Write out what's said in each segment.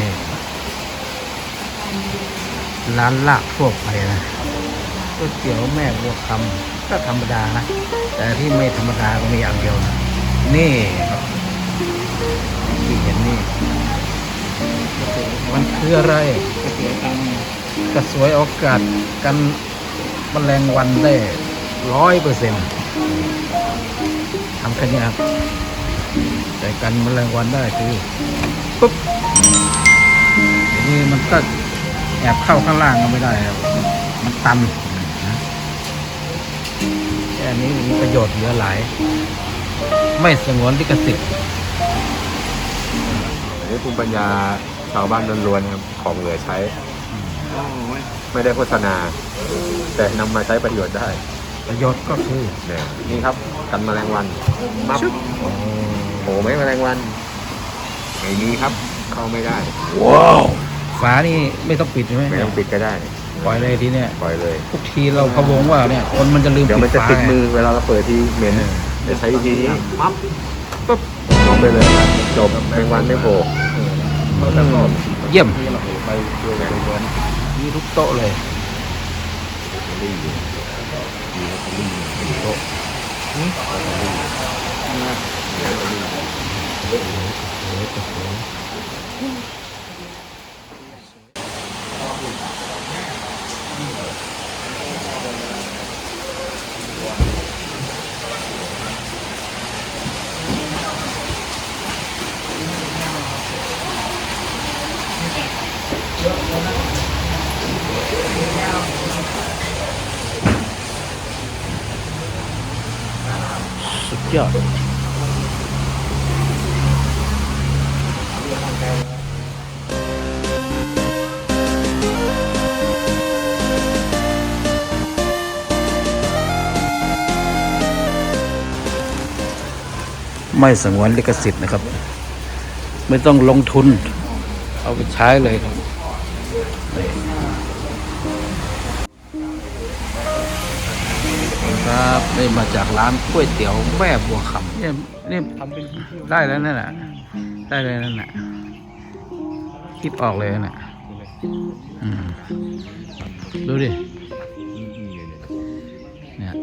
นี่ร้านลาบทั่วไปนะก๋วยเตี๋ยวแม่บัวคำก็ธรรมดานะ แต่ที่ไม่ธรรมดาก็มีอย่างเดียวนะนี่ครับที่เห็นนี่มันคืออะไรก๋วยเตี๋ยวตังกระสวยโอกาสกันแมลงวันได้ร้อยเปอร์เซ็นต์ทำแค่นี้ครับแต่กันแมลงวันได้คือปุ๊บ นี้มันก็แอบเข้าข้างล่างก็ไม่ได้ครับ มันตันนะแค่นี้มีประโยชน์เหลือหลาย ไม่สงวนลิขสิทธิ์อันนี้ภูมิปัญญาชาวบ้านล้วนๆครับของเหลือใช้โอ้ยไม่ได้โฆษณา แต่นำมาใช้ประโยชน์ได้ ประโยชน์ก็คือเนี่ยนี่ครับกันแมลงวันมับโอ้โหไหม่แมลงวันไม่มีครับ เข้าไม่ได้ ว้าว ฝานี่ไม่ต้องปิดใช่ไหมไม่ต้องปิดก็ได้ปล่อยเลยทีเนี้ยปล่อยเลยทุกทีเราพะวงว่าเนี่ยคนมันจะลืมเดี๋ยวปิมันดจะฝาติดไงมือเวลาเราเปิดที่เหม็นเออจะใช้วิธีนี้ปั๊บปุ๊บลงไปเลยจบแมลงวันไม่โผล่เยี่ยมที่เราไปดูไปเดินมีทุกโต๊ะเลย ยอดไม่สงวนลิขสิทธิ์นะครับ ไม่ต้องลงทุน เอาไปใช้เลยครับ ครับนี่มาจากร้านก๋วยเตี๋ยวแม่บัวคำเนี่ยนี่ทำเป็นที่ยได้แล้วนั่นแหละได้เลยนั่นแหละคิดออกเลยน่ะดูดิเนี่ย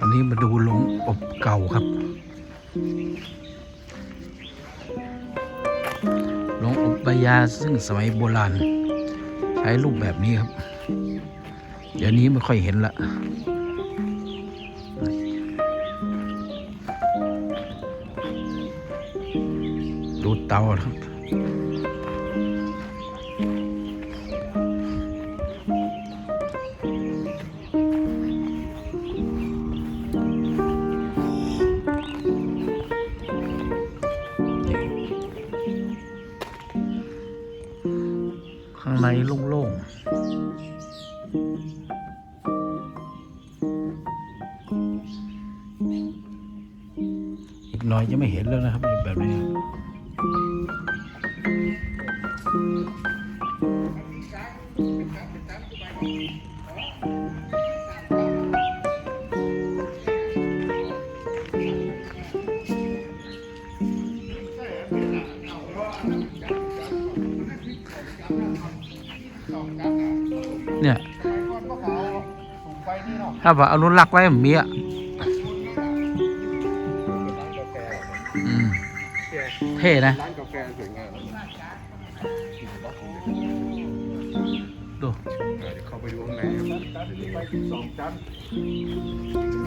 อันนี้มาดูลงอบเก่าครับ ลงอบใบยาซึ่งสมัยโบราณ ใช้รูปแบบนี้ครับ เดี๋ยวนี้ไม่ค่อยเห็นละดูเตาครับ ข้างในโล่งๆ อีกหน่อยจะไม่เห็นแล้วนะครับ แบบนี้ ถ้าว่าอนุรักษ์ไว้มันมีอะอืมเท่นะร้านกาแฟสวยงามดูเดี๋ยวเข้าไปดูข้างในไปสิบสองชั้น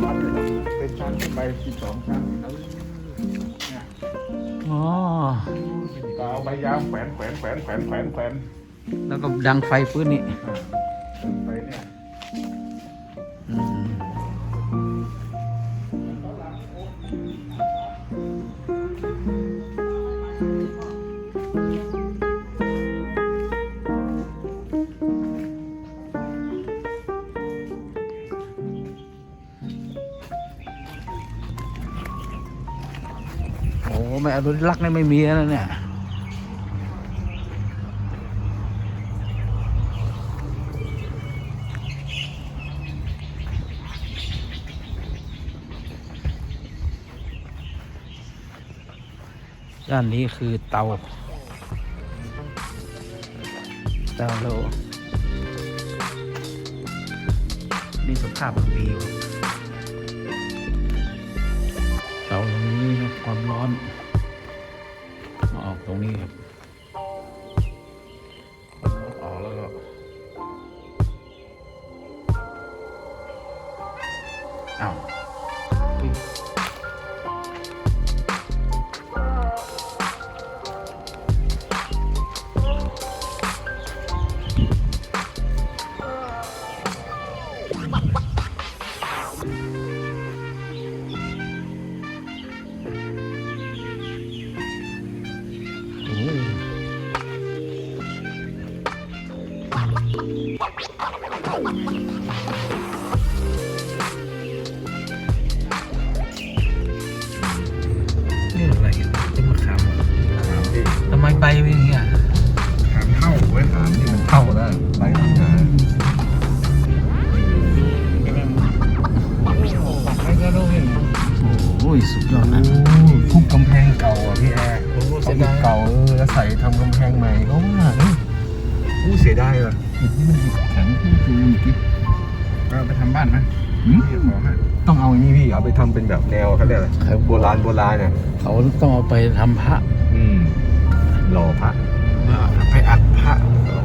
วัดเลยนะเป็นชั้นขึ้นไปสิบสองชั้นแล้วอ๋อก็เอาใบยางแขวนแขวนแขวนแขวนแขวนแขวนแล้วก็ดังไฟปื้นนี่ ไม่อนุรักษ์นี่ไม่มีนะเนี่ยด้านนี้คือเตา เตาโลนี่สภาพวิวเตาตรนี้ความร้อน ออกตรงนี้ครับออกแล้วก็อ้าว นี่อะไรอะต้นมะขามเหรอถามที่ทำไมใบเป็นอย่างนี้อะถามเท่าไว้ถามที่มันเท่าได้ไปทำงานไม่ก็ต้องเห็นโอ้ยสุดยอดนะทุบกำแพงเก่าอะพี่แอร์โอ้เขาเสียอิดาฐยเก่าเออแล้วใส่ทำกำแพงใหม่ก็ ว่าเฮ้ยอู้เสียดายว่ะอิฐนี่มันอิฐแข็งที่คือเมื่อกี้ก็ไปทำบ้านไหมหืมเดี๋ยวขอให้ต้องเอาอันนี้พี่เอาไปทำเป็นแบบแนวเขาเรียกอะไรโบราณโบราณเนี่ยเขาต้องเอาไปทำพระอืมหล่อพระไปอัดพระ โอ้